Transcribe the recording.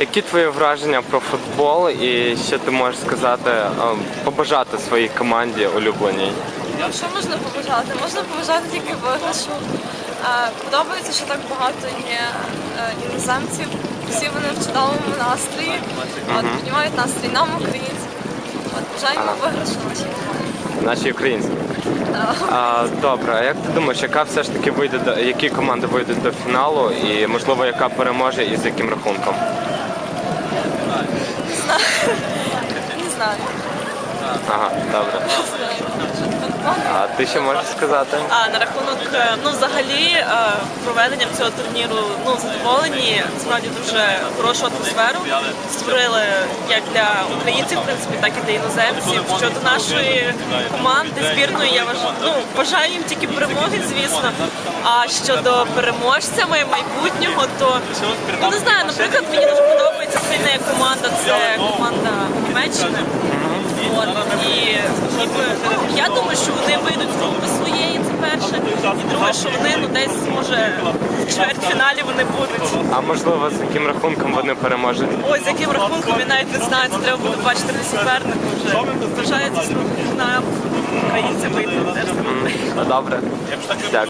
Які твої враження про футбол і що ти можеш сказати, е, побажати своїй команді улюбленій? Ну, що можна побажати? Можна побажати тільки виграшу. Е, Подобається, що так багато є е, іноземців. Всі вони в чудовому настрої. От, піднімають настрій нам, українцям. От, бажаємо виграшу нашій команді. Наші українські. А, добре, а як ти думаєш, яка все ж таки вийде до які команди вийдуть до фіналу і можливо яка переможе і з яким рахунком? Не знаю. Ага, добре. А ти що можеш сказати? А на рахунок е, ну взагалі е, проведенням цього турніру ну задоволені. Справді дуже хорошу атмосферу створили як для українців, в принципі, так і для іноземців. Щодо нашої команди збірної, я вважаю, ну бажаю їм тільки перемоги, звісно. А щодо переможцями майбутнього, то ну не знаю, наприклад, мені дуже подобається сильна команда. Це команда Німеччини. От, і ніби, я думаю, що вони вийдуть з групи своєї, це перше. І друге, що вони ну, десь може в чвертьфіналі вони будуть. А можливо з яким рахунком вони переможуть? Ось з яким рахунком я навіть не знаю, це треба буде бачити по супернику вже. Вважаю, звісно, на українці вийде. Ну, Добре. Дякую.